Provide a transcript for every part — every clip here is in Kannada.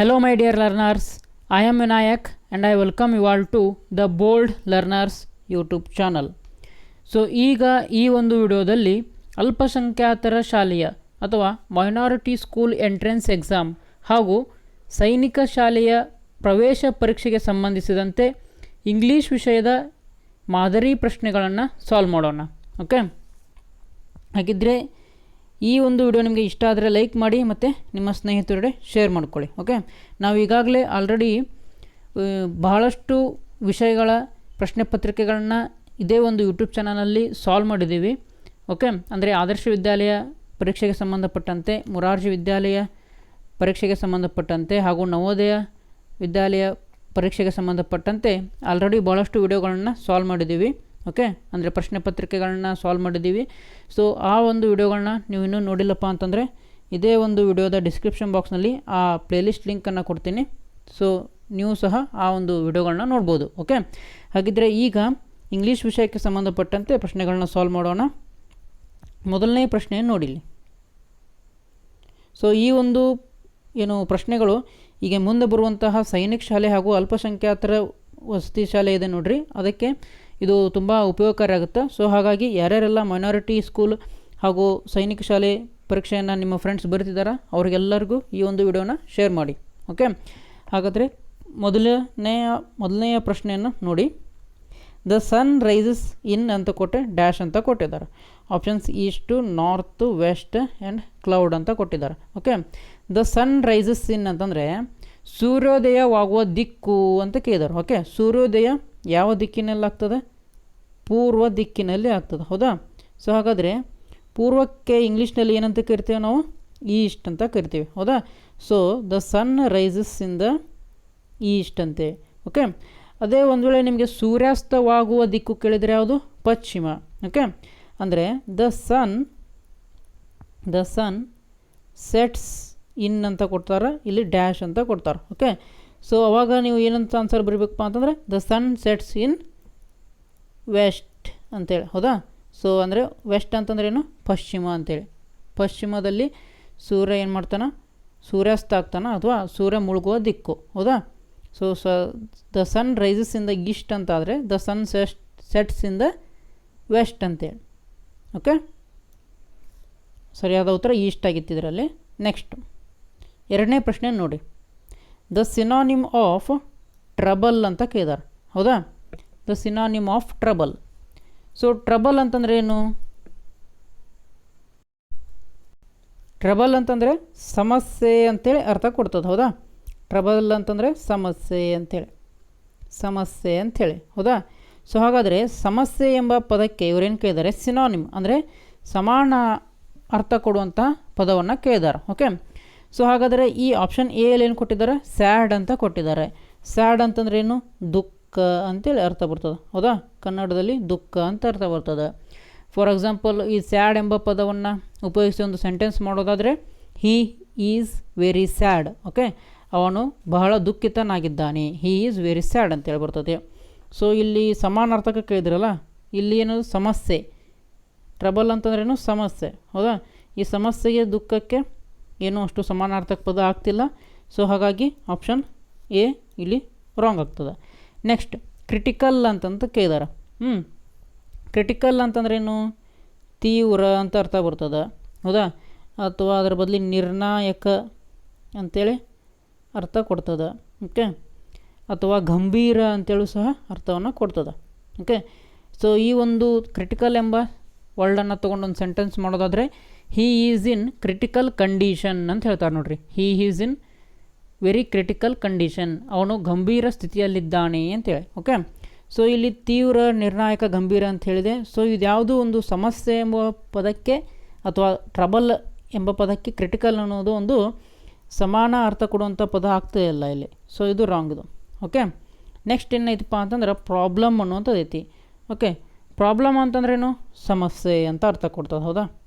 Hello, my dear learners. I am Vinayak and I welcome you all to the Bold Learners YouTube channel so ಈಗ ಈ ಒಂದು ವಿಡಿಯೋದಲ್ಲಿ ಅಲ್ಪಸಂಖ್ಯಾತರ ಶಾಲೆಯ ಅಥವಾ ಮೈನಾರಿಟಿ ಸ್ಕೂಲ್ ಎಂಟ್ರೆನ್ಸ್ ಎಕ್ಸಾಮ್ ಹಾಗೂ ಸೈನಿಕ ಶಾಲೆಯ ಪ್ರವೇಶ ಪರೀಕ್ಷೆಗೆ ಸಂಬಂಧಿಸಿದಂತೆ ಇಂಗ್ಲೀಷ್ ವಿಷಯದ ಮಾದರಿ ಪ್ರಶ್ನೆಗಳನ್ನು ಸಾಲ್ವ್ ಮಾಡೋಣ. ಓಕೆ ಹಾಗಿದ್ದರೆ ಈ ಒಂದು ವಿಡಿಯೋ ನಿಮಗೆ ಇಷ್ಟ ಆದರೆ ಲೈಕ್ ಮಾಡಿ ಮತ್ತು ನಿಮ್ಮ ಸ್ನೇಹಿತರೊಡೆ ಶೇರ್ ಮಾಡ್ಕೊಳ್ಳಿ ಓಕೆ ನಾವು ಈಗಾಗಲೇ ಆಲ್ರೆಡಿ ಬಹಳಷ್ಟು ವಿಷಯಗಳ ಪ್ರಶ್ನೆ ಪತ್ರಿಕೆಗಳನ್ನ ಇದೇ ಒಂದು ಯೂಟ್ಯೂಬ್ ಚಾನಲಲ್ಲಿ ಸಾಲ್ವ್ ಮಾಡಿದ್ದೀವಿ ಓಕೆ ಅಂದರೆ ಆದರ್ಶ ವಿದ್ಯಾಲಯ ಪರೀಕ್ಷೆಗೆ ಸಂಬಂಧಪಟ್ಟಂತೆ, ಮುರಾರ್ಜಿ ವಿದ್ಯಾಲಯ ಪರೀಕ್ಷೆಗೆ ಸಂಬಂಧಪಟ್ಟಂತೆ ಹಾಗೂ ನವೋದಯ ವಿದ್ಯಾಲಯ ಪರೀಕ್ಷೆಗೆ ಸಂಬಂಧಪಟ್ಟಂತೆ ಆಲ್ರೆಡಿ ಭಾಳಷ್ಟು ವಿಡಿಯೋಗಳನ್ನು ಸಾಲ್ವ್ ಮಾಡಿದ್ದೀವಿ ಓಕೆ ಅಂದರೆ ಪ್ರಶ್ನೆ ಪತ್ರಿಕೆಗಳನ್ನ ಸಾಲ್ವ್ ಮಾಡಿದ್ದೀವಿ. ಸೊ ಆ ಒಂದು ವಿಡಿಯೋಗಳನ್ನ ನೀವು ಇನ್ನೂ ನೋಡಿಲ್ಲಪ್ಪ ಅಂತಂದರೆ, ಇದೇ ಒಂದು ವಿಡಿಯೋದ ಡಿಸ್ಕ್ರಿಪ್ಷನ್ ಬಾಕ್ಸ್ನಲ್ಲಿ ಆ ಪ್ಲೇಲಿಸ್ಟ್ ಲಿಂಕನ್ನು ಕೊಡ್ತೀನಿ. ಸೊ ನೀವು ಸಹ ಆ ಒಂದು ವಿಡಿಯೋಗಳನ್ನ ನೋಡ್ಬೋದು. ಓಕೆ ಹಾಗಿದ್ದರೆ ಈಗ ಇಂಗ್ಲೀಷ್ ವಿಷಯಕ್ಕೆ ಸಂಬಂಧಪಟ್ಟಂತೆ ಪ್ರಶ್ನೆಗಳನ್ನ ಸಾಲ್ವ್ ಮಾಡೋಣ. ಮೊದಲನೇ ಪ್ರಶ್ನೆಯನ್ನು ನೋಡಿಲಿ ಸೊ ಈ ಒಂದು, ಏನು, ಪ್ರಶ್ನೆಗಳು ಈಗ ಮುಂದೆ ಬರುವಂತಹ ಸೈನಿಕ ಶಾಲೆ ಹಾಗೂ ಅಲ್ಪಸಂಖ್ಯಾತರ ವಸತಿ ಶಾಲೆ ಇದೆ ನೋಡ್ರಿ. ಅದಕ್ಕೆ ಇದು ತುಂಬ ಉಪಯೋಗಕಾರಿ ಆಗುತ್ತೆ ಸೊ ಹಾಗಾಗಿ ಯಾರ್ಯಾರೆಲ್ಲ ಮೈನಾರಿಟಿ ಸ್ಕೂಲ್ ಹಾಗೂ ಸೈನಿಕ ಶಾಲೆ ಪರೀಕ್ಷೆಯನ್ನು ನಿಮ್ಮ ಫ್ರೆಂಡ್ಸ್ ಬರ್ತಿದ್ದಾರಾ ಅವ್ರಿಗೆಲ್ಲರಿಗೂ ಈ ಒಂದು ವಿಡಿಯೋನ ಶೇರ್ ಮಾಡಿ. ಓಕೆ ಹಾಗಾದರೆ ಮೊದಲನೆಯ ಮೊದಲನೆಯ ಪ್ರಶ್ನೆಯನ್ನು ನೋಡಿ. ದ ಸನ್ ರೈಸಸ್ ಇನ್ ಅಂತ ಕೊಟ್ಟೆ ಡ್ಯಾಶ್ ಅಂತ ಕೊಟ್ಟಿದ್ದಾರೆ. Options east north west and cloud ಅಂತ ಕೊಟ್ಟಿದ್ದಾರೆ. Okay the sun rises in ಅಂತಂದರೆ ಸೂರ್ಯೋದಯವಾಗುವ ದಿಕ್ಕು ಅಂತ ಕೇಳಿದ್ದಾರೆ. ಓಕೆ ಸೂರ್ಯೋದಯ ಯಾವ ದಿಕ್ಕಿನಲ್ಲಿ ಆಗ್ತದೆ? ಪೂರ್ವ ದಿಕ್ಕಿನಲ್ಲಿ ಆಗ್ತದೆ. ಹೌದಾ? ಸೊ ಹಾಗಾದರೆ ಪೂರ್ವಕ್ಕೆ ಇಂಗ್ಲೀಷ್ನಲ್ಲಿ ಏನಂತ ಕರಿತೇವೆ ನಾವು? ಈಸ್ಟ್ ಅಂತ ಕರಿತೀವಿ. ಹೌದಾ? So the sun rises in the east ಅಂತೆ. ಓಕೆ ಅದೇ ಒಂದು ವೇಳೆ ನಿಮಗೆ ಸೂರ್ಯಾಸ್ತವಾಗುವ ದಿಕ್ಕು ಕೇಳಿದರೆ ಯಾವುದು? ಪಶ್ಚಿಮ. ಓಕೆ ಅಂದರೆ the sun the sun sets in ಅಂತ ಕೊಡ್ತಾರೆ, ಇಲ್ಲಿ ಡ್ಯಾಶ್ ಅಂತ ಕೊಡ್ತಾರೆ. ಓಕೆ ಸೊ ಅವಾಗ ನೀವು ಏನಂತ ಆನ್ಸರ್ ಬರಬೇಕಪ್ಪ ಅಂತಂದರೆ the sun sets in west ಅಂತೇಳಿ, ಹೌದಾ? ಸೊ ಅಂದರೆ ವೆಸ್ಟ್ ಅಂತಂದ್ರೆ ಏನು? ಪಶ್ಚಿಮ ಅಂತೇಳಿ. ಪಶ್ಚಿಮದಲ್ಲಿ ಸೂರ್ಯ ಏನು ಮಾಡ್ತಾನೆ? ಸೂರ್ಯಾಸ್ತ ಆಗ್ತಾನೆ ಅಥವಾ ಸೂರ್ಯ ಮುಳುಗುವ ದಿಕ್ಕು, ಹೌದಾ? ಸೊ ಸ the sun rises in the east ಅಂತಾದರೆ ದ ಸನ್ ಸೆಸ್ಟ್ ಸೆಟ್ಸ್ ಇನ್ ದ ವೆಸ್ಟ್ ಅಂತೇಳಿ. ಓಕೆ ಸರಿಯಾದ ಉತ್ತರ ಈಸ್ಟ್ ಆಗಿತ್ತು ಇದರಲ್ಲಿ. ನೆಕ್ಸ್ಟ್ ಎರಡನೇ ಪ್ರಶ್ನೆ ನೋಡಿ. ದ ಸಿನಾನಿಮ್ ಆಫ್ ಟ್ರಬಲ್ ಅಂತ ಕೇಳಿದಾರೆ. ಹೌದಾ? The synonym of trouble so trouble ಅಂತಂದ್ರೆ ಏನು? ಟ್ರಬಲ್ ಅಂತಂದರೆ ಸಮಸ್ಯೆ ಅಂತೇಳಿ ಅರ್ಥ ಕೊಡ್ತದೆ, ಹೌದಾ? ಟ್ರಬಲ್ ಅಂತಂದರೆ ಸಮಸ್ಯೆ ಅಂಥೇಳಿ ಸಮಸ್ಯೆ ಅಂಥೇಳಿ ಹೌದಾ? ಸೊ ಹಾಗಾದರೆ ಸಮಸ್ಯೆ ಎಂಬ ಪದಕ್ಕೆ ಇವರೇನು ಕೇಳಿದ್ದಾರೆ ಸಿನಾನಿಮ್ ಅಂದರೆ ಸಮಾನ ಅರ್ಥ ಕೊಡುವಂಥ ಪದವನ್ನು ಕೇಳಿದ್ದಾರೆ ಓಕೆ ಸೊ ಹಾಗಾದರೆ ಈ ಆಪ್ಷನ್ ಎ ಅಲ್ಲಿ ಏನು ಕೊಟ್ಟಿದ್ದಾರೆ? ಸ್ಯಾಡ್ ಅಂತ ಕೊಟ್ಟಿದ್ದಾರೆ. ಸ್ಯಾಡ್ ಅಂತಂದ್ರೆ ಏನು? ದುಃಖ ಅಂತೇಳಿ ಅರ್ಥ ಬರ್ತದೆ. ಹೌದಾ? ಕನ್ನಡದಲ್ಲಿ ದುಃಖ ಅಂತ ಅರ್ಥ ಬರ್ತದೆ. ಫಾರ್ ಎಕ್ಸಾಂಪಲ್ ಈ ಸ್ಯಾಡ್ ಎಂಬ ಪದವನ್ನು ಉಪಯೋಗಿಸಿ ಒಂದು ಸೆಂಟೆನ್ಸ್ ಮಾಡೋದಾದರೆ he is very sad okay ಅವನು ಬಹಳ ದುಃಖಿತನಾಗಿದ್ದಾನೆ. ಹೀ ಈಸ್ ವೆರಿ ಸ್ಯಾಡ್ ಅಂತೇಳಿ ಬರ್ತದೆ ಸೊ ಇಲ್ಲಿ ಸಮಾನಾರ್ಥಕ ಕೇಳಿದ್ರಲ್ಲ ಇಲ್ಲಿ ಏನು? ಸಮಸ್ಯೆ. ಟ್ರಬಲ್ ಅಂತಂದ್ರೇನು ಸಮಸ್ಯೆ. ಹೌದಾ? ಈ ಸಮಸ್ಯೆಗೆ ದುಃಖಕ್ಕೆ ಏನೂ ಅಷ್ಟು ಸಮಾನಾರ್ಥಕ ಪದ ಆಗ್ತಿಲ್ಲ. ಸೊ ಹಾಗಾಗಿ ಆಪ್ಷನ್ ಎ ಇಲ್ಲಿ ರಾಂಗ್ ಆಗ್ತದೆ. ನೆಕ್ಸ್ಟ್ ಕ್ರಿಟಿಕಲ್ ಅಂತಂತ ಕೇಳಿದಾರೆ. ಹ್ಞೂ ಕ್ರಿಟಿಕಲ್ ಅಂತಂದ್ರೇನು ತೀವ್ರ ಅಂತ ಅರ್ಥ ಬರ್ತದೆ. ಹೌದಾ? ಅಥವಾ ಅದರ ಬದಲಿ ನಿರ್ಣಾಯಕ ಅಂಥೇಳಿ ಅರ್ಥ ಕೊಡ್ತದೆ. ಓಕೆ ಅಥವಾ ಗಂಭೀರ ಅಂತೇಳಿ ಸಹ ಅರ್ಥವನ್ನು ಕೊಡ್ತದೆ. ಓಕೆ ಸೊ ಈ ಒಂದು ಕ್ರಿಟಿಕಲ್ ಎಂಬ ವರ್ಡನ್ನು ತೊಗೊಂಡು ಒಂದು ಸೆಂಟೆನ್ಸ್ ಮಾಡೋದಾದರೆ he is in critical condition ಅಂತ ಹೇಳ್ತಾರೆ ನೋಡ್ರಿ. He is in very critical condition ಅವನು ಗಂಭೀರ ಸ್ಥಿತಿಯಲ್ಲಿದ್ದಾನೆ ಅಂತೇಳಿ ಓಕೆ ಸೊ ಇಲ್ಲಿ ತೀವ್ರ, ನಿರ್ಣಾಯಕ, ಗಂಭೀರ ಅಂತ ಹೇಳಿದೆ. ಸೊ ಇದು ಯಾವುದೋ ಒಂದು ಸಮಸ್ಯೆ ಎಂಬ ಪದಕ್ಕೆ ಅಥವಾ ಟ್ರಬಲ್ ಎಂಬ ಪದಕ್ಕೆ ಕ್ರಿಟಿಕಲ್ ಅನ್ನೋದು ಒಂದು ಸಮಾನ ಅರ್ಥ ಕೊಡುವಂಥ ಪದ ಆಗ್ತಾ ಇಲ್ಲ ಇಲ್ಲಿ. ಸೊ ಇದು ರಾಂಗ್ ಇದು. ಓಕೆ ನೆಕ್ಸ್ಟ್ ಏನೈತಪ್ಪ ಅಂತಂದ್ರೆ ಪ್ರಾಬ್ಲಮ್ ಅನ್ನುವಂಥದ್ದು ಐತಿ. ಓಕೆ ಪ್ರಾಬ್ಲಮ್ ಅಂತಂದ್ರೇನು ಸಮಸ್ಯೆ ಅಂತ ಅರ್ಥ ಕೊಡ್ತದೆ. ಹೌದಾ?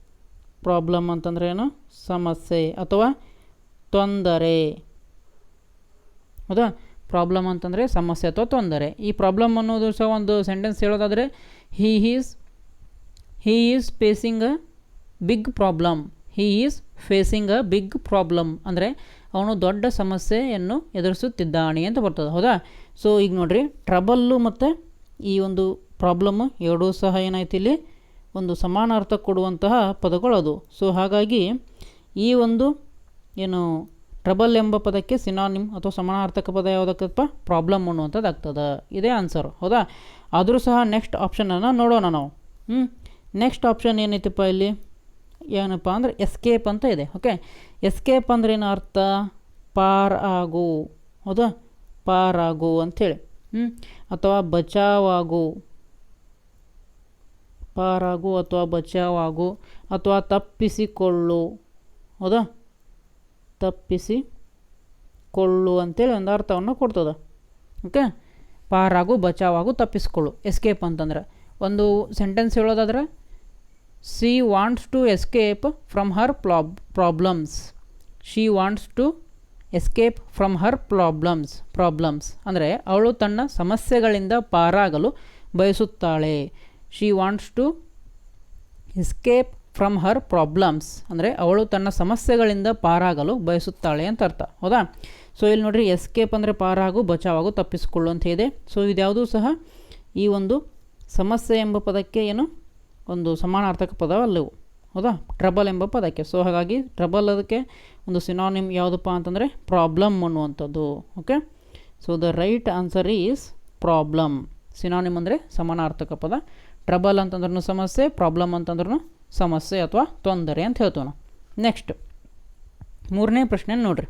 ಪ್ರಾಬ್ಲಮ್ ಅಂತಂದ್ರೆ ಏನು? ಸಮಸ್ಯೆ ಅಥವಾ ತೊಂದರೆ. ಹೌದಾ? ಪ್ರಾಬ್ಲಮ್ ಅಂತಂದರೆ ಸಮಸ್ಯೆ ಅಥವಾ ತೊಂದರೆ. ಈ ಪ್ರಾಬ್ಲಮ್ ಅನ್ನೋದು ಸಹ ಒಂದು ಸೆಂಟೆನ್ಸ್ ಹೇಳೋದಾದರೆ he is he is facing a big problem he is facing a big problem ಅಂದರೆ ಅವನು ದೊಡ್ಡ ಸಮಸ್ಯೆಯನ್ನು ಎದುರಿಸುತ್ತಿದ್ದಾನೆ ಅಂತ ಬರ್ತದೆ. ಹೌದಾ? ಸೊ ಈಗ ನೋಡಿರಿ ಟ್ರಬಲ್ಲು ಮತ್ತು ಈ ಒಂದು ಪ್ರಾಬ್ಲಮ್ಮು ಎರಡೂ ಸಹ ಏನಾಯ್ತು ಇಲ್ಲಿ? ಒಂದು ಸಮಾನಾರ್ಥ ಕೊಡುವಂತಹ ಪದಗಳು ಅದು ಸೊ ಹಾಗಾಗಿ ಈ ಒಂದು ಏನು ಟ್ರಬಲ್ ಎಂಬ ಪದಕ್ಕೆ ಸಿನಾನಿಮ್ ಅಥವಾ ಸಮಾನಾರ್ಥಕ ಪದ ಯಾವುದಕ್ಕಪ್ಪ? ಪ್ರಾಬ್ಲಮ್ ಅನ್ನುವಂಥದ್ದು ಆಗ್ತದೆ ಇದೇ ಆನ್ಸರ್ ಹೌದಾ? ಆದರೂ ಸಹ ನೆಕ್ಸ್ಟ್ ಆಪ್ಷನನ್ನು ನೋಡೋಣ ನಾವು. ಹ್ಞೂ ನೆಕ್ಸ್ಟ್ ಆಪ್ಷನ್ ಏನೈತಪ್ಪ ಇಲ್ಲಿ? ಏನಪ್ಪ ಅಂದರೆ ಎಸ್ಕೇಪ್ ಅಂತ ಇದೆ. ಓಕೆ ಎಸ್ಕೇಪ್ ಅಂದ್ರೆ ಏನು ಅರ್ಥ? ಪಾರ್ ಆಗು. ಹೌದಾ? ಪಾರಾಗು ಅಂಥೇಳಿ. ಹ್ಞೂ ಅಥವಾ ಬಚಾವಾಗು ಪಾರಾಗು ಅಥವಾ ಬಚಾವಾಗು ಅಥವಾ ತಪ್ಪಿಸಿಕೊಳ್ಳು. ಹೌದಾ? ತಪ್ಪಿಸಿ ಕೊಳ್ಳು ಅಂತೇಳಿ ಒಂದು ಅರ್ಥವನ್ನು ಕೊಡ್ತದೆ. ಓಕೆ? ಪಾರಾಗು ಬಚಾವಾಗು ತಪ್ಪಿಸ್ಕೊಳ್ಳು. ಎಸ್ಕೇಪ್ ಅಂತಂದ್ರೆ ಒಂದು ಸೆಂಟೆನ್ಸ್ ಹೇಳೋದಾದ್ರೆ she wants to escape from her ಪ್ರಾಬ್ problems she wants to escape from her problems problems ಅಂದರೆ ಅವಳು ತನ್ನ ಸಮಸ್ಯೆಗಳಿಂದ ಪಾರಾಗಲು ಬಯಸುತ್ತಾಳೆ. She wants to escape from her problems ಅಂದರೆ ಅವಳು ತನ್ನ ಸಮಸ್ಯೆಗಳಿಂದ ಪಾರಾಗಲು ಬಯಸುತ್ತಾಳೆ ಅಂತ ಅರ್ಥ. ಹೌದಾ? ಸೊ ಇಲ್ಲಿ ನೋಡಿರಿ ಎಸ್ಕೇಪ್ ಅಂದರೆ ಪಾರಾಗು, ಬಚಾವಾಗು, ತಪ್ಪಿಸಿಕೊಳ್ಳು ಅಂತ ಇದೆ. ಸೊ ಇದ್ಯಾವುದೂ ಸಹ ಈ ಒಂದು ಸಮಸ್ಯೆ ಎಂಬ ಪದಕ್ಕೆ ಏನು? ಒಂದು ಸಮಾನಾರ್ಥಕ ಪದವಲ್ಲವು. ಹೌದಾ? ಟ್ರಬಲ್ ಎಂಬ ಪದಕ್ಕೆ. ಸೊ ಹಾಗಾಗಿ ಟ್ರಬಲ್ ಅದಕ್ಕೆ ಒಂದು ಸಿನಾನಿಮ್ ಯಾವುದಪ್ಪ ಅಂತಂದರೆ ಪ್ರಾಬ್ಲಮ್ ಅನ್ನುವಂಥದ್ದು. Okay so the right answer is problem synonym ಅಂದರೆ ಸಮಾನಾರ್ಥಕ ಪದ. ಟ್ರಬಲ್ ಅಂತಂದ್ರೂ ಸಮಸ್ಯೆ ಪ್ರಾಬ್ಲಮ್ ಅಂತಂದ್ರೂ ಸಮಸ್ಯೆ ಅಥವಾ ತೊಂದರೆ ಅಂತ ಹೇಳ್ತೇವೆ ನಾವು. ನೆಕ್ಸ್ಟ್ ಮೂರನೇ ಪ್ರಶ್ನೆ ನೋಡ್ರಿ.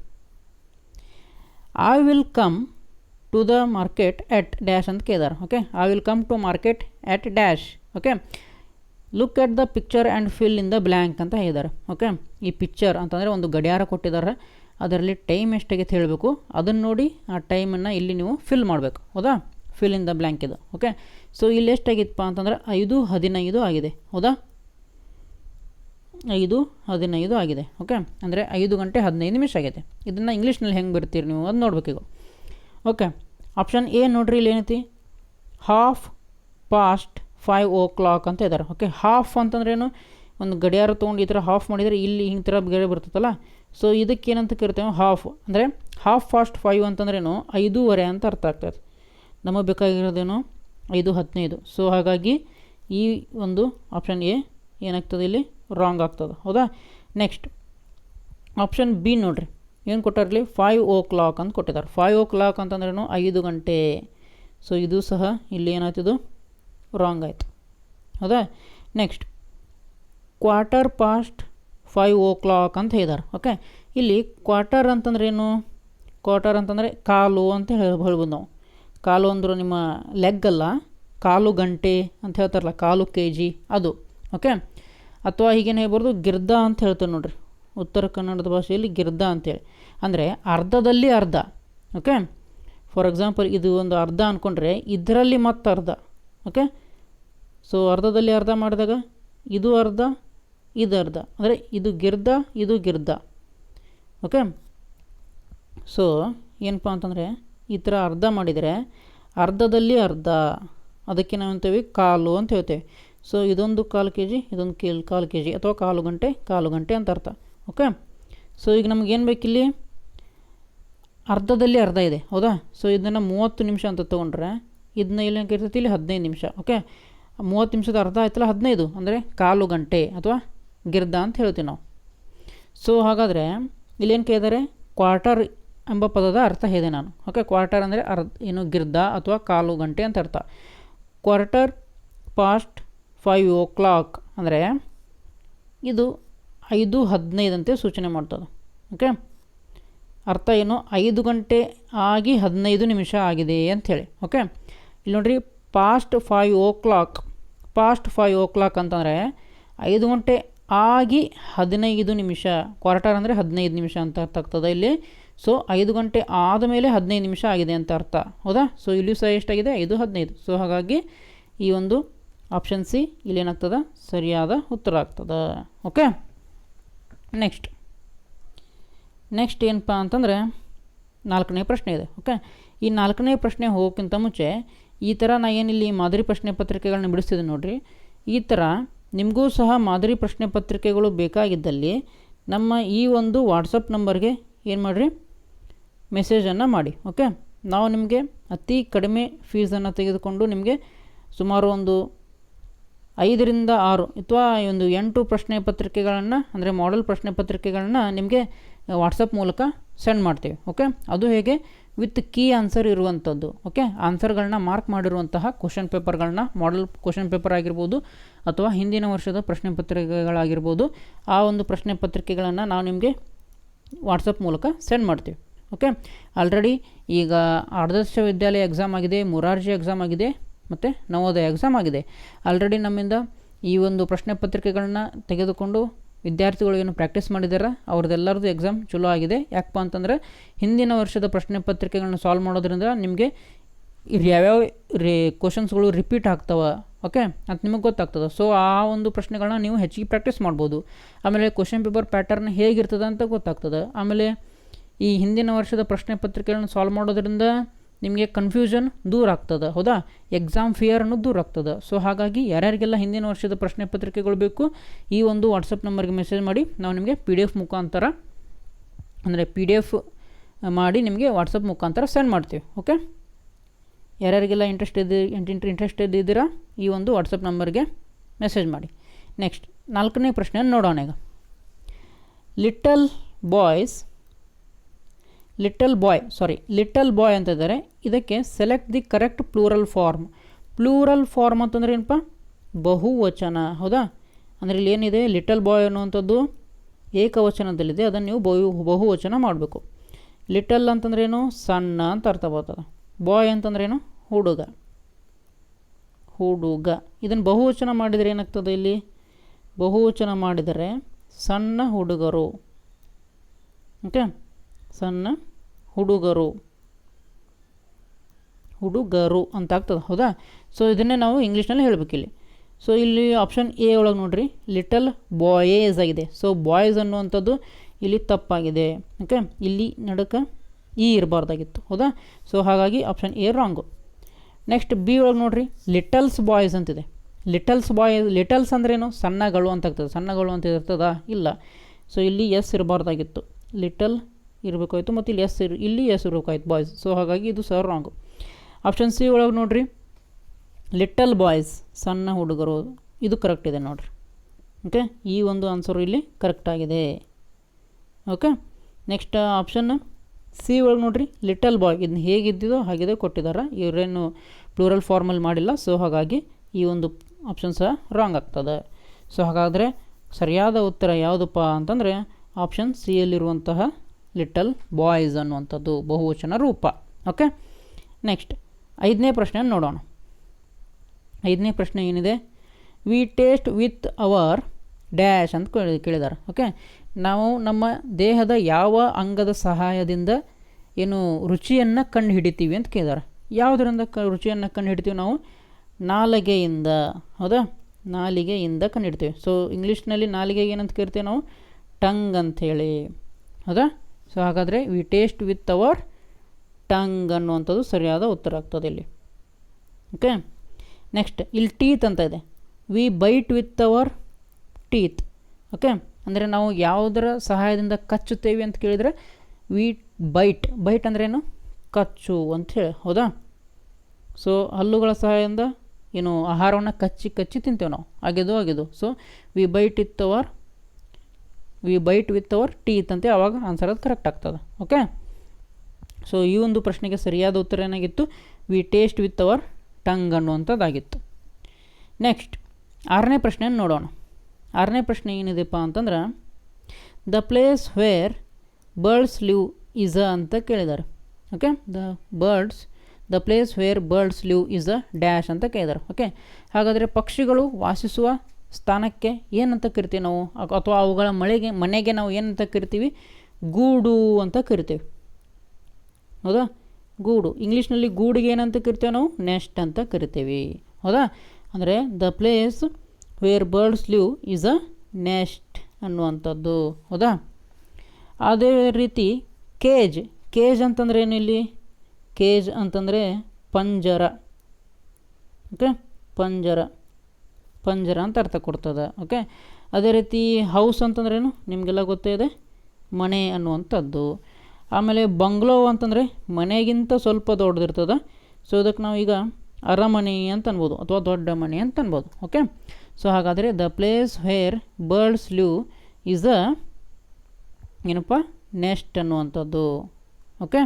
I will come to the market at dash ಅಂತ ಕೇಳಿದಾರೆ okay I will come to market at dash okay look at the picture and fill in the blank ಅಂತ ಹೇಳಿದ್ದಾರೆ ಓಕೆ ಈ ಪಿಕ್ಚರ್ ಅಂತಂದರೆ ಒಂದು ಗಡಿಯಾರ ಕೊಟ್ಟಿದ್ದಾರೆ ಅದರಲ್ಲಿ ಟೈಮ್ ಎಷ್ಟಾಗೈತೆ ಹೇಳಬೇಕು? ಅದನ್ನು ನೋಡಿ ಆ ಟೈಮನ್ನು ಇಲ್ಲಿ ನೀವು ಫಿಲ್ ಮಾಡಬೇಕು, ಹೌದಾ? ಫಿಲ್ ಇನ್ ದ ಬ್ಲ್ಯಾಂಕ್ ಇದು ಓಕೆ ಸೊ ಇಲ್ಲಿ ಎಷ್ಟಾಗಿತ್ತಪ್ಪ ಅಂತಂದರೆ, ಐದು ಹದಿನೈದು ಆಗಿದೆ, ಹೌದಾ? ಐದು ಹದಿನೈದು ಆಗಿದೆ ಓಕೆ ಅಂದರೆ ಐದು ಗಂಟೆ ಹದಿನೈದು ನಿಮಿಷ ಆಗಿದೆ. ಇದನ್ನು ಇಂಗ್ಲೀಷ್ನಲ್ಲಿ ಹೆಂಗೆ ಬರ್ತೀರಿ ನೀವು ಅದು ಈಗ. ಓಕೆ ಆಪ್ಷನ್ ಎ ನೋಡ್ರಿ ಇಲ್ಲಿ ಏನೈತಿ? Half past five o'clock ಅಂತ ಇದ್ದಾರೆ ಓಕೆ ಹಾಫ್ ಅಂತಂದ್ರೆ ಏನು? ಒಂದು ಗಡಿಯಾರ ತೊಗೊಂಡು ಈ ಥರ ಹಾಫ್ ಮಾಡಿದರೆ ಇಲ್ಲಿ ಹಿಂಗೆ ಥರ ಗಡಿಯಾರ ಬರ್ತದಲ್ಲ? ಸೊ ಇದಕ್ಕೆ ಏನಂತ ಕರಿತೇವೆ ಹಾಫ್ ಅಂದರೆ ಹಾಫ್ ಫಾಸ್ಟ್ ಫೈವ್ ಅಂತಂದ್ರೇನು ಐದೂವರೆ ಅಂತ ಅರ್ಥ ಆಗ್ತದೆ. ನಮಗೆ ಬೇಕಾಗಿರೋದೇನು ಐದು, ಹದಿನೈದು. ಸೊ ಹಾಗಾಗಿ ಈ ಒಂದು ಆಪ್ಷನ್ ಎ ಏನಾಗ್ತದೆ ಇಲ್ಲಿ? ರಾಂಗ್ ಆಗ್ತದೆ. ಹೌದಾ? ನೆಕ್ಸ್ಟ್ ಆಪ್ಷನ್ ಬಿ ನೋಡ್ರಿ. ಏನು ಕೊಟ್ಟಾರಲ್ಲಿ ಫೈವ್ ಓ ಕ್ಲಾಕ್ ಅಂತ ಕೊಟ್ಟಿದ್ದಾರೆ. ಫೈವ್ ಓ ಕ್ಲಾಕ್ ಅಂತಂದ್ರೇನು? ಐದು ಗಂಟೆ. ಸೊ ಇದು ಸಹ ಇಲ್ಲಿ ಏನಾಯ್ತದು? ರಾಂಗ್ ಆಯಿತು. ಹೌದಾ? Next quarter past five o'clock ಅಂತ ಹೇಳಿದ್ದಾರೆ. ಓಕೆ ಇಲ್ಲಿ ಕ್ವಾರ್ಟರ್ ಅಂತಂದ್ರೆ ಏನು ಕ್ವಾರ್ಟರ್ ಅಂತಂದರೆ ಕಾಲು ಅಂತ ಹೇಳಿ ಹೇಳ್ಬೋದು ನಾವು. ಕಾಲು ಅಂದರೂ ನಿಮ್ಮ ಲೆಗ್ ಅಲ್ಲ, ಕಾಲು ಗಂಟೆ ಅಂತ ಹೇಳ್ತಾರಲ್ಲ, ಕಾಲು ಕೆ ಜಿ ಅದು ಓಕೆ ಅಥವಾ ಹೀಗೇನು ಹೇಳ್ಬಾರ್ದು ಗಿರ್ದ ಅಂತ ಹೇಳ್ತಾರೆ ನೋಡ್ರಿ. ಉತ್ತರ ಕನ್ನಡದ ಭಾಷೆಯಲ್ಲಿ ಗಿರ್ದ ಅಂತೇಳಿ. ಅಂದರೆ ಅರ್ಧದಲ್ಲಿ ಅರ್ಧ ಓಕೆ ಫಾರ್ ಎಕ್ಸಾಂಪಲ್ ಇದು ಒಂದು ಅರ್ಧ ಅಂದ್ಕೊಂಡ್ರೆ ಇದರಲ್ಲಿ ಮತ್ತೆ ಅರ್ಧ ಓಕೆ ಸೊ ಅರ್ಧದಲ್ಲಿ ಅರ್ಧ ಮಾಡಿದಾಗ ಇದು ಅರ್ಧ ಇದು ಅರ್ಧ. ಅಂದರೆ ಇದು ಗಿರ್ದ ಇದು ಗಿರ್ದ ಓಕೆ ಸೊ ಏನಪ್ಪ ಅಂತಂದರೆ ಈ ಥರ ಅರ್ಧ ಮಾಡಿದರೆ ಅರ್ಧದಲ್ಲಿ ಅರ್ಧ. ಅದಕ್ಕೆ ನಾವು ಅಂತೇವೆ ಕಾಲು ಅಂತ ಹೇಳ್ತೇವೆ. ಸೊ ಇದೊಂದು ಕಾಲು ಕೆ ಜಿ ಇದೊಂದು ಕೆ ಕಾಲು ಕೆ ಜಿ ಅಥವಾ ಕಾಲು ಗಂಟೆ ಕಾಲು ಗಂಟೆ ಅಂತ ಅರ್ಥ. ಓಕೆ ಸೊ ಈಗ ನಮಗೇನು ಬೇಕಿಲ್ಲಿ? ಅರ್ಧದಲ್ಲಿ ಅರ್ಧ ಇದೆ, ಹೌದಾ? ಸೊ ಇದನ್ನು ಮೂವತ್ತು ನಿಮಿಷ ಅಂತ ತೊಗೊಂಡ್ರೆ, ಇದನ್ನ ಇಲ್ಲಿ ಇರ್ತೈತಿ? ಇಲ್ಲಿ ಹದಿನೈದು ನಿಮಿಷ ಓಕೆ ಮೂವತ್ತು ನಿಮಿಷದ ಅರ್ಧ ಆಯ್ತಲ್ಲ ಹದಿನೈದು, ಅಂದರೆ ಕಾಲು ಗಂಟೆ ಅಥವಾ ಗಿರ್ದ ಅಂತ ಹೇಳ್ತೀವಿ ನಾವು. ಸೊ ಹಾಗಾದರೆ, ಇಲ್ಲೇನು ಕೇಳಿದ್ದಾರೆ ಕ್ವಾರ್ಟರ್ ಎಂಬ ಪದದ ಅರ್ಥ ಹೇಳಿದೆ ನಾನು. ಓಕೆ ಕ್ವಾರ್ಟರ್ ಅಂದರೆ ಅರ್ಧ, ಏನು ಗಿರ್ದ ಅಥವಾ ಕಾಲು ಗಂಟೆ ಅಂತ ಅರ್ಥ. Quarter past five o'clock ಅಂದರೆ ಇದು ಐದು ಹದಿನೈದಂತೆ ಸೂಚನೆ ಮಾಡ್ತದೆ. ಓಕೆ, ಅರ್ಥ ಏನು? ಐದು ಗಂಟೆ ಆಗಿ ಹದಿನೈದು ನಿಮಿಷ ಆಗಿದೆ ಅಂಥೇಳಿ ಓಕೆ, ಇಲ್ಲಿ ನೋಡ್ರಿ past five o'clock past five o'clock ಅಂತಂದರೆ ಐದು ಗಂಟೆ ಆಗಿ ಹದಿನೈದು ನಿಮಿಷ ಕ್ವಾರ್ಟರ್ ಅಂದರೆ ಹದಿನೈದು ನಿಮಿಷ ಅಂತ ಅರ್ಥ ಆಗ್ತದೆ ಇಲ್ಲಿ. ಸೊ ಐದು ಗಂಟೆ ಆದಮೇಲೆ ಹದಿನೈದು ನಿಮಿಷ ಆಗಿದೆ ಅಂತ ಅರ್ಥ. ಹೌದಾ? ಸೊ ಇಲ್ಲಿಯೂ ಸಹ ಎಷ್ಟಾಗಿದೆ? ಐದು, ಹದಿನೈದು. ಸೊ ಹಾಗಾಗಿ ಈ ಒಂದು ಆಪ್ಷನ್ ಸಿ ಇಲ್ಲಿ ಏನಾಗ್ತದೆ? ಸರಿಯಾದ ಉತ್ತರ ಆಗ್ತದೆ. ಓಕೆ ನೆಕ್ಸ್ಟ್ ನೆಕ್ಸ್ಟ್ ಏನಪ್ಪ ಅಂತಂದರೆ ನಾಲ್ಕನೇ ಪ್ರಶ್ನೆ ಇದೆ. ಓಕೆ ಈ ನಾಲ್ಕನೇ ಪ್ರಶ್ನೆ ಹೋಗೋಕ್ಕಿಂತ ಮುಂಚೆ ಈ ಥರ ನಾ ಏನಿಲ್ಲಿ ಮಾದರಿ ಪ್ರಶ್ನೆ ಪತ್ರಿಕೆಗಳನ್ನ ಬಿಡಿಸ್ತಿದ್ದೆ ನೋಡಿರಿ. ಈ ಥರ ನಿಮಗೂ ಸಹ ಮಾದರಿ ಪ್ರಶ್ನೆ ಪತ್ರಿಕೆಗಳು ಬೇಕಾಗಿದ್ದಲ್ಲಿ ನಮ್ಮ ಈ ಒಂದು ವಾಟ್ಸಪ್ ನಂಬರ್ಗೆ ಏನು ಮಾಡಿರಿ? ಮೆಸೇಜನ್ನು ಮಾಡಿ ಓಕೆ ನಾವು ನಿಮಗೆ ಅತಿ ಕಡಿಮೆ ಫೀಸನ್ನು ತೆಗೆದುಕೊಂಡು ನಿಮಗೆ ಸುಮಾರು ಒಂದು ಐದರಿಂದ ಆರು ಅಥವಾ ಒಂದು ಎಂಟು ಪ್ರಶ್ನೆ ಪತ್ರಿಕೆಗಳನ್ನು, ಅಂದರೆ ಮಾಡೆಲ್ ಪ್ರಶ್ನೆ ಪತ್ರಿಕೆಗಳನ್ನ ನಿಮಗೆ ವಾಟ್ಸಪ್ ಮೂಲಕ ಸೆಂಡ್ ಮಾಡ್ತೀವಿ ಓಕೆ ಅದು ಹೇಗೆ? ವಿತ್ ಕೀ ಆನ್ಸರ್ ಇರುವಂಥದ್ದು ಓಕೆ ಆನ್ಸರ್ಗಳನ್ನ ಮಾರ್ಕ್ ಮಾಡಿರುವಂತಹ ಕ್ವಶನ್ ಪೇಪರ್ಗಳನ್ನ ಮಾಡೆಲ್ ಕ್ವಶನ್ ಪೇಪರ್ ಆಗಿರ್ಬೋದು ಅಥವಾ ಹಿಂದಿನ ವರ್ಷದ ಪ್ರಶ್ನೆ ಪತ್ರಿಕೆಗಳಾಗಿರ್ಬೋದು, ಆ ಒಂದು ಪ್ರಶ್ನೆ ಪತ್ರಿಕೆಗಳನ್ನು ನಾವು ನಿಮಗೆ ವಾಟ್ಸಪ್ ಮೂಲಕ ಸೆಂಡ್ ಮಾಡ್ತೀವಿ. ಓಕೆ ಆಲ್ರೆಡಿ ಈಗ ಆದರ್ಶ ವಿದ್ಯಾಲಯ ಎಕ್ಸಾಮ್ ಆಗಿದೆ, ಮುರಾರ್ಜಿ ಎಕ್ಸಾಮ್ ಆಗಿದೆ, ಮತ್ತು ನವೋದಯ ಎಕ್ಸಾಮ್ ಆಗಿದೆ. ಆಲ್ರೆಡಿ ನಮ್ಮಿಂದ ಈ ಒಂದು ಪ್ರಶ್ನೆ ಪತ್ರಿಕೆಗಳನ್ನ ತೆಗೆದುಕೊಂಡು ವಿದ್ಯಾರ್ಥಿಗಳು ಏನು ಪ್ರಾಕ್ಟೀಸ್ ಮಾಡಿದಾರ, ಅವ್ರದ್ದೆಲ್ಲರದ್ದು ಎಕ್ಸಾಮ್ ಚಲೋ ಆಗಿದೆ. ಯಾಕಪ್ಪ ಅಂತಂದರೆ ಹಿಂದಿನ ವರ್ಷದ ಪ್ರಶ್ನೆ ಪತ್ರಿಕೆಗಳನ್ನ ಸಾಲ್ವ್ ಮಾಡೋದ್ರಿಂದ ನಿಮಗೆ ಯಾವ್ಯಾವ ರೀ ಕ್ವಶನ್ಸ್ಗಳು ರಿಪೀಟ್ ಆಗ್ತವೆ ಓಕೆ ಅಂತ ನಿಮಗೆ ಗೊತ್ತಾಗ್ತದೆ. ಸೊ ಆ ಒಂದು ಪ್ರಶ್ನೆಗಳನ್ನ ನೀವು ಹೆಚ್ಚಿಗೆ ಪ್ರಾಕ್ಟೀಸ್ ಮಾಡ್ಬೋದು. ಆಮೇಲೆ ಕ್ವಶನ್ ಪೇಪರ್ ಪ್ಯಾಟರ್ನ್ ಹೇಗಿರ್ತದೆ ಅಂತ ಗೊತ್ತಾಗ್ತದೆ. ಆಮೇಲೆ ಈ ಹಿಂದಿನ ವರ್ಷದ ಪ್ರಶ್ನೆ ಪತ್ರಿಕೆಗಳನ್ನ ಸಾಲ್ವ್ ಮಾಡೋದ್ರಿಂದ ನಿಮಗೆ ಕನ್ಫ್ಯೂಷನ್ ದೂರ ಆಗ್ತದೆ, ಹೌದಾ? ಎಕ್ಸಾಮ್ ಫಿಯರ್ ಅನ್ನೋದು ದೂರ ಆಗ್ತದೆ. ಸೊ ಹಾಗಾಗಿ ಯಾರ್ಯಾರಿಗೆಲ್ಲ ಹಿಂದಿನ ವರ್ಷದ ಪ್ರಶ್ನೆ ಪತ್ರಿಕೆಗಳು ಬೇಕು, ಈ ಒಂದು ವಾಟ್ಸಪ್ ನಂಬರ್ಗೆ ಮೆಸೇಜ್ ಮಾಡಿ, ನಾವು ನಿಮಗೆ ಪಿ ಡಿ ಎಫ್ ಮುಖಾಂತರ, ಅಂದರೆ ಪಿ ಡಿ ಎಫ್ ಮಾಡಿ ನಿಮಗೆ ವಾಟ್ಸಪ್ ಮುಖಾಂತರ ಸೆಂಡ್ ಮಾಡ್ತೀವಿ ಓಕೆ ಯಾರ್ಯಾರಿಗೆಲ್ಲ ಇಂಟ್ರೆಸ್ಟ್ ಇದ್ದಿ ಇಂಟ್ರೆಸ್ಟೆಡ್ ಇದ್ದೀರಾ, ಈ ಒಂದು ವಾಟ್ಸಪ್ ನಂಬರ್ಗೆ ಮೆಸೇಜ್ ಮಾಡಿ. ನೆಕ್ಸ್ಟ್ ನಾಲ್ಕನೇ ಪ್ರಶ್ನೆಯನ್ನು ನೋಡೋಣ ಈಗ. Little boys little boy sorry little boy ಅಂತ ಇದ್ದಾರೆ. ಇದಕ್ಕೆ select the correct plural form plural form ಅಂತಂದ್ರೆ ಏನಪ್ಪ? ಬಹುವಚನ, ಹೌದಾ? ಅಂದರೆ ಇಲ್ಲಿ ಏನಿದೆ? ಲಿಟಲ್ ಬಾಯ್ ಅನ್ನುವಂಥದ್ದು ಏಕವಚನದಲ್ಲಿದೆ. ಅದನ್ನು ನೀವು ಬಹು, ಬಹುವಚನ ಮಾಡಬೇಕು. ಲಿಟಲ್ ಅಂತಂದ್ರೇನು ಸಣ್ಣ ಅಂತ ಅರ್ಥ ಬರ್ತದೆ. ಬಾಯ್ ಅಂತಂದ್ರೇನು? ಹುಡುಗ. ಹುಡುಗ. ಇದನ್ನು ಬಹುವಚನ ಮಾಡಿದರೆ ಏನಾಗ್ತದೆ ಇಲ್ಲಿ? ಬಹುವಚನ ಮಾಡಿದರೆ ಸಣ್ಣ ಹುಡುಗರು. ಓಕೆ? ಸಣ್ಣ ಹುಡುಗರು. ಹುಡುಗರು ಅಂತ ಆಗ್ತದೆ ಹೌದಾ? ಸೊ ಇದನ್ನೇ ನಾವು ಇಂಗ್ಲೀಷ್ನಲ್ಲಿ ಹೇಳಬೇಕಿಲ್ಲಿ. ಸೊ ಇಲ್ಲಿ ಆಪ್ಷನ್ ಎ ಒಳಗೆ ನೋಡ್ರಿ. ಲಿಟಲ್ ಬಾಯೇಸ್ ಆಗಿದೆ. ಸೊ ಬಾಯ್ಸ್ ಅನ್ನುವಂಥದ್ದು ಇಲ್ಲಿ ತಪ್ಪಾಗಿದೆ. ಓಕೆ? ಇಲ್ಲಿ ನಡುಕ ಇ ಇರಬಾರ್ದಾಗಿತ್ತು, ಹೌದಾ? ಸೊ ಹಾಗಾಗಿ option A wrong next B ಒಳಗೆ ನೋಡಿರಿ ಲಿಟಲ್ಸ್ ಬಾಯ್ಸ್ ಅಂತಿದೆ. ಲಿಟಲ್ಸ್ ಬಾಯ್ ಲಿಟಲ್ಸ್ ಅಂದ್ರೇನು? ಸಣ್ಣಗಳು ಅಂತ ಆಗ್ತದೆ. ಸಣ್ಣಗಳು ಅಂತ ಇರ್ತದ? ಇಲ್ಲ. ಸೊ ಇಲ್ಲಿ ಎಸ್ ಇರಬಾರ್ದಾಗಿತ್ತು. ಲಿಟಲ್ ಇರಬೇಕಾಯ್ತು ಮತ್ತು ಇಲ್ಲಿ ಎಸ್ ಇರು, ಇಲ್ಲಿ ಎಸ್ ಇರಬೇಕಾಯ್ತು ಬಾಯ್ಸ್ ಸೊ ಹಾಗಾಗಿ ಇದು ಸರ್ ರಾಂಗು ಆಪ್ಷನ್ ಸಿ ಒಳಗೆ ನೋಡಿರಿ ಲಿಟಲ್ ಬಾಯ್ಸ್ ಸಣ್ಣ ಹುಡುಗರು, ಇದು ಕರೆಕ್ಟ್ ಇದೆ ನೋಡಿರಿ. ಓಕೆ ಈ ಒಂದು ಆನ್ಸರು ಇಲ್ಲಿ ಕರೆಕ್ಟಾಗಿದೆ ಓಕೆ ನೆಕ್ಸ್ಟ್ ಆಪ್ಷನ್ ಸಿ ಒಳಗೆ ನೋಡ್ರಿ ಲಿಟಲ್ ಬಾಯ್ ಇದನ್ನ ಹೇಗಿದ್ದಿದೋ ಹಾಗಿದೆ ಕೊಟ್ಟಿದ್ದಾರೆ ಇವರೇನು ಪ್ಲೂರಲ್ ಫಾರ್ಮಲ್ ಮಾಡಿಲ್ಲ ಸೊ ಹಾಗಾಗಿ ಈ ಒಂದು ಆಪ್ಷನ್ ಸಹ ರಾಂಗ್ ಆಗ್ತದೆ. ಸೊ ಹಾಗಾದರೆ ಸರಿಯಾದ ಉತ್ತರ ಯಾವುದಪ್ಪ ಅಂತಂದರೆ ಆಪ್ಷನ್ ಸಿ ಯಲ್ಲಿರುವಂತಹ ಲಿಟಲ್ ಬಾಯ್ಸ್ ಅನ್ನುವಂಥದ್ದು ಬಹುವಚನ ರೂಪ. ಓಕೆ ನೆಕ್ಸ್ಟ್ ಐದನೇ ಪ್ರಶ್ನೆ ನೋಡೋಣ. ಐದನೇ ಪ್ರಶ್ನೆ ಏನಿದೆ? We taste with our dash ಅಂತ ಕೇಳಿ ಕೇಳಿದ್ದಾರೆ ಓಕೆ ನಾವು ನಮ್ಮ ದೇಹದ ಯಾವ ಅಂಗದ ಸಹಾಯದಿಂದ ಏನು ರುಚಿಯನ್ನು ಕಂಡು ಹಿಡಿತೀವಿ ಅಂತ ಕೇಳಿದ್ದಾರೆ ಯಾವುದರಿಂದ ಕ, ರುಚಿಯನ್ನು ಕಂಡು ಹಿಡಿತೀವಿ ನಾವು? ನಾಲಿಗೆಯಿಂದ, ಹೌದಾ? ನಾಲಿಗೆಯಿಂದ ಕಂಡು ಹಿಡ್ತೀವಿ ಸೊ ಇಂಗ್ಲೀಷ್ನಲ್ಲಿ ನಾಲಿಗೆಗೆ ಏನಂತ ಕೇಳ್ತೀವಿ ನಾವು? ಟಂಗ್ ಅಂಥೇಳಿ ಹೌದಾ? ಸೊ ಹಾಗಾದರೆ we taste with our tongue ಅನ್ನುವಂಥದ್ದು ಸರಿಯಾದ ಉತ್ತರ ಆಗ್ತದೆ ಇಲ್ಲಿ. ಓಕೆ ನೆಕ್ಸ್ಟ್ ಇಲ್ಲಿ ಟೀತ್ ಅಂತ ಇದೆ. We bite with our teeth okay ಅಂದರೆ ನಾವು ಯಾವುದರ ಸಹಾಯದಿಂದ ಕಚ್ಚುತ್ತೇವೆ ಅಂತ ಕೇಳಿದರೆ ವಿ ಬೈಟ್ ಬೈಟ್ ಅಂದ್ರೇನು ಕಚ್ಚು ಅಂತ ಹೇಳಿ, ಹೌದಾ? ಸೊ ಹಲ್ಲುಗಳ ಸಹಾಯದಿಂದ ಏನು, ಆಹಾರವನ್ನು ಕಚ್ಚಿ ಕಚ್ಚಿ ತಿಂತೇವೆ ನಾವು. ಆಗಿದ್ದು ಆಗಿದ್ದು. So we bite with our we bite with our teeth ಅಂತ ಅವಾಗ ಆನ್ಸರ್ ಅದು ಕರೆಕ್ಟ್ ಆಗ್ತದೆ ಓಕೆ ಸೊ ಈ ಒಂದು ಪ್ರಶ್ನೆಗೆ ಸರಿಯಾದ ಉತ್ತರ ಏನಾಗಿತ್ತು? We taste with our tongue ಅನ್ನುವಂಥದ್ದಾಗಿತ್ತು. Next ಆರನೇ ಪ್ರಶ್ನೆಯನ್ನು ನೋಡೋಣ. ಆರನೇ ಪ್ರಶ್ನೆ ಏನಿದೆಪ್ಪ ಅಂತಂದ್ರೆ the place where birds live is a ಅಂತ ಕೇಳಿದ್ದಾರೆ. Okay the birds the place where birds live is a dash ಅಂತ ಕೇಳಿದ್ದಾರೆ. ಓಕೆ ಹಾಗಾದರೆ ಪಕ್ಷಿಗಳು ವಾಸಿಸುವ ಸ್ಥಾನಕ್ಕೆ ಏನಂತ ಕರಿತೀವಿ ನಾವು? ಅಥವಾ ಅವುಗಳ ಮಳೆಗೆ, ಮನೆಗೆ ನಾವು ಏನಂತ ಕರಿತೀವಿ? ಗೂಡು ಅಂತ ಕರಿತೀವಿ. ಹೌದಾ? ಗೂಡು. ಇಂಗ್ಲೀಷ್ನಲ್ಲಿ ಗೂಡಿಗೆ ಏನಂತ ಕರಿತೀವಿ ನಾವು? ನೆಸ್ಟ್ ಅಂತ ಕರಿತೀವಿ. ಹೌದಾ? ಅಂದರೆ the place where birds live is a nest ಅನ್ನುವಂಥದ್ದು. ಹೌದಾ? ಅದೇ ರೀತಿ ಕೇಜ್ ಕೇಜ್ ಅಂತಂದ್ರೆ ಏನು ಇಲ್ಲಿ ಕೇಜ್ ಅಂತಂದರೆ ಪಂಜರ. ಓಕೆ ಪಂಜರ. ಪಂಜರ ಅಂತ ಅರ್ಥ ಕೊಡ್ತದೆ. ಓಕೆ ಅದೇ ರೀತಿ ಹೌಸ್ ಅಂತಂದ್ರೇನು ನಿಮಗೆಲ್ಲ ಗೊತ್ತೇ ಇದೆ? ಮನೆ ಅನ್ನುವಂಥದ್ದು. ಆಮೇಲೆ ಬಂಗ್ಲೋ ಅಂತಂದರೆ ಮನೆಗಿಂತ ಸ್ವಲ್ಪ ದೊಡ್ಡದಿರ್ತದೆ. ಸೊ ಇದಕ್ಕೆ ನಾವು ಈಗ ಅರಮನೆ ಅಂತ ಅನ್ಬೋದು, ಅಥವಾ ದೊಡ್ಡ ಮನೆ ಅಂತ ಅನ್ಬೋದು. ಓಕೆ ಸೊ ಹಾಗಾದರೆ the place where birds live is a ಏನಪ್ಪ? ನೆಸ್ಟ್ ಅನ್ನುವಂಥದ್ದು. ಓಕೆ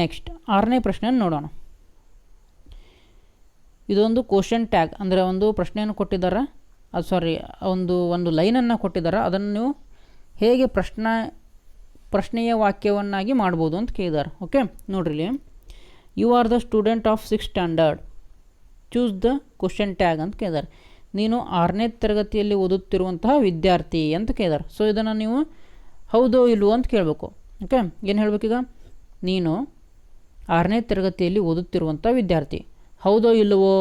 ನೆಕ್ಸ್ಟ್ ಆರನೇ ಪ್ರಶ್ನೆಯನ್ನು ನೋಡೋಣ. ಇದೊಂದು ಕ್ವಶನ್ ಟ್ಯಾಗ್ ಅಂದರೆ ಒಂದು ಪ್ರಶ್ನೆಯನ್ನು ಕೊಟ್ಟಿದ್ದಾರೆ? ಅದು ಸಾರಿ ಒಂದು ಒಂದು ಲೈನನ್ನು ಕೊಟ್ಟಿದ್ದಾರೆ? ಅದನ್ನು ನೀವು ಹೇಗೆ ಪ್ರಶ್ನೆ, ಪ್ರಶ್ನೆಯ ವಾಕ್ಯವನ್ನಾಗಿ ಮಾಡ್ಬೋದು ಅಂತ ಕೇಳಿದ್ದಾರೆ. ಓಕೆ ನೋಡ್ರಿ you are the student of six standard choose the question tag ಅಂತ ಕೇಳಿದ್ದಾರೆ. ನೀನು ಆರನೇ ತರಗತಿಯಲ್ಲಿ ಓದುತ್ತಿರುವಂತಹ ವಿದ್ಯಾರ್ಥಿ ಅಂತ ಕೇಳಿದಾರೆ. ಸೊ ಇದನ್ನು ನೀವು ಹೌದೋ ಇಲ್ವೋ ಅಂತ ಕೇಳಬೇಕು. ಓಕೆ ಏನು ಹೇಳಬೇಕೀಗ? ನೀನು ಆರನೇ ತರಗತಿಯಲ್ಲಿ ಓದುತ್ತಿರುವಂಥ ವಿದ್ಯಾರ್ಥಿ. ಹೌದೋ ಇಲ್ಲವೋ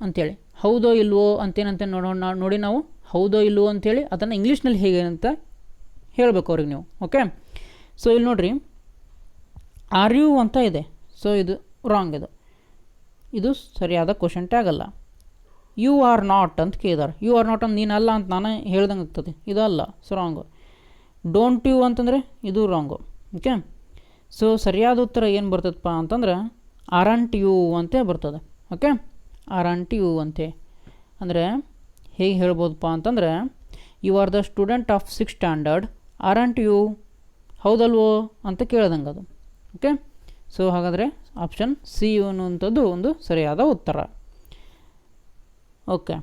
ಅಂಥೇಳಿ ಹೌದೋ ಇಲ್ವೋ ಅಂತೇನಂತ ನೋಡೋಣ ನೋಡಿ, ನಾವು ಹೌದೋ ಇಲ್ವೋ ಅಂಥೇಳಿ ಅದನ್ನು ಇಂಗ್ಲೀಷ್ನಲ್ಲಿ ಹೇಗೆ ಅಂತ ಹೇಳಬೇಕು ಅವ್ರಿಗೆ ನೀವು. ಓಕೆ ಸೊ ಇಲ್ಲಿ ನೋಡಿರಿ. ಆರ್ ಯು ಅಂತ ಇದೆ. ಸೊ ಇದು ರಾಂಗ್ ಇದು. ಇದು ಸರಿಯಾದ ಕ್ವಶನ್ ಟ್ಯಾಗ್ ಅಲ್ಲ. ಯು ಆರ್ ನಾಟ್ ಅಂತ ಕೇಳಿದಾರೆ. ಯು ಆರ್ ನಾಟ್ ಅಂತ ನೀನಲ್ಲ ಅಂತ ನಾನು ಹೇಳ್ದಂಗೆ ಆಗ್ತದೆ. ಇದಲ್ಲ ಸೊ ರಾಂಗು ಡೋಂಟ್ ಯು ಅಂತಂದರೆ ಇದು ರಾಂಗು ಓಕೆ ಸೊ ಸರಿಯಾದ ಉತ್ತರ ಏನು ಬರ್ತದಪ್ಪ ಅಂತಂದ್ರೆ ಅರಂಟ್ ಯು ಅಂತೇ ಬರ್ತದೆ. ಓಕೆ ಅರಂಟ್ ಯು ಅಂತೆ. ಅಂದರೆ ಹೇಗೆ ಹೇಳ್ಬೋದಪ್ಪ ಅಂತಂದರೆ you are the student of six standard aren't you ಹೌದಲ್ವೋ ಅಂತ ಕೇಳ್ದಂಗೆ ಅದು. ಓಕೆ ಸೊ ಹಾಗಾದರೆ ಆಪ್ಷನ್ ಸಿ ಅನ್ನುವಂಥದ್ದು ಒಂದು ಸರಿಯಾದ ಉತ್ತರ. ಓಕೆ.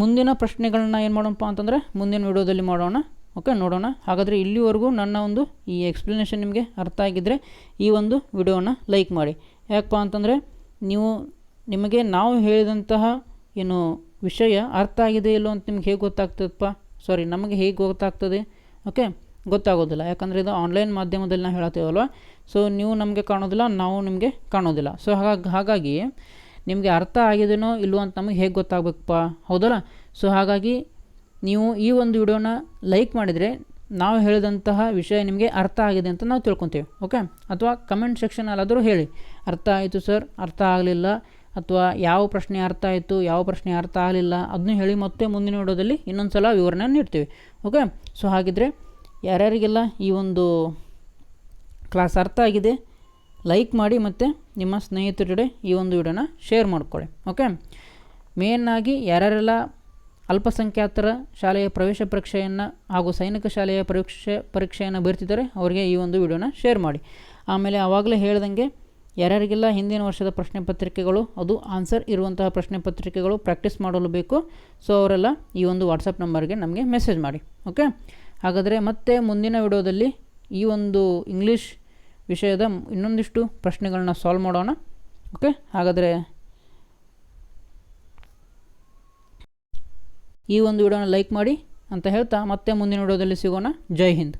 ಮುಂದಿನ ಪ್ರಶ್ನೆಗಳನ್ನ ಏನು ಮಾಡೋಣಪ್ಪ ಅಂತಂದರೆ ಮುಂದಿನ ವಿಡಿಯೋದಲ್ಲಿ ಮಾಡೋಣ. ಓಕೆ, ನೋಡೋಣ. ಹಾಗಾದರೆ ಇಲ್ಲಿವರೆಗೂ ನನ್ನ ಒಂದು ಈ ಎಕ್ಸ್ಪ್ಲನೇಷನ್ ನಿಮಗೆ ಅರ್ಥ ಆಗಿದ್ದರೆ ಈ ಒಂದು ವಿಡಿಯೋನ ಲೈಕ್ ಮಾಡಿ. ಯಾಕಪ್ಪ ಅಂತಂದರೆ ನೀವು, ನಿಮಗೆ ನಾವು ಹೇಳಿದಂತಹ ಏನು ವಿಷಯ ಅರ್ಥ ಆಗಿದೆ ಇಲ್ಲೋ ಅಂತ ನಿಮ್ಗೆ ಹೇಗೆ ಗೊತ್ತಾಗ್ತದಪ್ಪ? ಸಾರಿ ನಮಗೆ ಹೇಗೆ ಗೊತ್ತಾಗ್ತದೆ? ಓಕೆ, ಗೊತ್ತಾಗೋದಿಲ್ಲ. ಯಾಕಂದರೆ ಇದು ಆನ್ಲೈನ್ ಮಾಧ್ಯಮದಲ್ಲಿ ನಾವು ಹೇಳ್ತೀವಲ್ವ ಸೊ ನೀವು ನಮಗೆ ಕಾಣೋದಿಲ್ಲ, ನಾವು ನಿಮಗೆ ಕಾಣೋದಿಲ್ಲ. ಸೊ ಹಾಗಾಗಿ ಹಾಗಾಗಿ ನಿಮಗೆ ಅರ್ಥ ಆಗಿದೆನೋ ಇಲ್ವೋ ಅಂತ ನಮಗೆ ಹೇಗೆ ಗೊತ್ತಾಗಬೇಕಪ್ಪ? ಹೌದಲ್ಲ? ಸೊ ಹಾಗಾಗಿ ನೀವು ಈ ಒಂದು ವಿಡಿಯೋನ ಲೈಕ್ ಮಾಡಿದರೆ ನಾವು ಹೇಳಿದಂತಹ ವಿಷಯ ನಿಮಗೆ ಅರ್ಥ ಆಗಿದೆ ಅಂತ ನಾವು ತಿಳ್ಕೊತೀವಿ ಓಕೆ ಅಥವಾ ಕಮೆಂಟ್ ಸೆಕ್ಷನಲ್ಲಾದರೂ ಹೇಳಿ. ಅರ್ಥ ಆಯಿತು ಸರ್ ಅರ್ಥ ಆಗಲಿಲ್ಲ, ಅಥವಾ ಯಾವ ಪ್ರಶ್ನೆ ಅರ್ಥ ಆಯಿತು, ಯಾವ ಪ್ರಶ್ನೆ ಅರ್ಥ ಆಗಲಿಲ್ಲ ಅದನ್ನು ಹೇಳಿ ಮತ್ತೆ ಮುಂದಿನ ವಿಡಿಯೋದಲ್ಲಿ ಇನ್ನೊಂದು ಸಲ ವಿವರಣೆ ನೀಡ್ತೀವಿ ಓಕೆ ಸೊ ಹಾಗಿದ್ದರೆ ಯಾರ್ಯಾರಿಗೆಲ್ಲ ಈ ಒಂದು ಕ್ಲಾಸ್ ಅರ್ಥ ಆಗಿದೆ ಲೈಕ್ ಮಾಡಿ ಮತ್ತು ನಿಮ್ಮ ಸ್ನೇಹಿತರ ಜೊತೆ ಈ ಒಂದು ವಿಡಿಯೋನ ಶೇರ್ ಮಾಡ್ಕೊಳ್ಳಿ ಓಕೆ ಮೇನ್ ಆಗಿ ಯಾರ್ಯಾರೆಲ್ಲ ಅಲ್ಪಸಂಖ್ಯಾತರ ಶಾಲೆಯ ಪ್ರವೇಶ ಪರೀಕ್ಷೆಯನ್ನು ಹಾಗೂ ಸೈನಿಕ ಶಾಲೆಯ ಪರೀಕ್ಷೆ, ಪರೀಕ್ಷೆಯನ್ನು ಬರ್ತಿದ್ದಾರೆ, ಅವರಿಗೆ ಈ ಒಂದು ವಿಡಿಯೋನ ಶೇರ್ ಮಾಡಿ. ಆಮೇಲೆ ಆವಾಗಲೇ ಹೇಳ್ದಂಗೆ ಯಾರ್ಯಾರಿಗೆಲ್ಲ ಹಿಂದಿನ ವರ್ಷದ ಪ್ರಶ್ನೆ ಪತ್ರಿಕೆಗಳು, ಅದು ಆನ್ಸರ್ ಇರುವಂತಹ ಪ್ರಶ್ನೆ ಪತ್ರಿಕೆಗಳು ಪ್ರಾಕ್ಟೀಸ್ ಮಾಡಲು ಬೇಕು ಸೊ ಅವರೆಲ್ಲ ಈ ಒಂದು ವಾಟ್ಸಪ್ ನಂಬರ್ಗೆ ನಮಗೆ ಮೆಸೇಜ್ ಮಾಡಿ ಓಕೆ ಹಾಗಾದರೆ ಮತ್ತೆ ಮುಂದಿನ ವಿಡಿಯೋದಲ್ಲಿ ಈ ಒಂದು ಇಂಗ್ಲೀಷ್ ವಿಷಯದ ಇನ್ನೊಂದಿಷ್ಟು ಪ್ರಶ್ನೆಗಳನ್ನ ಸಾಲ್ವ್ ಮಾಡೋಣ. ಓಕೆ ಹಾಗಾದರೆ ಈ ಒಂದು ವಿಡಿಯೋನ ಲೈಕ್ ಮಾಡಿ ಅಂತ ಹೇಳ್ತಾ ಮತ್ತೆ ಮುಂದಿನ ವಿಡಿಯೋದಲ್ಲಿ ಸಿಗೋಣ. ಜೈ ಹಿಂದ್.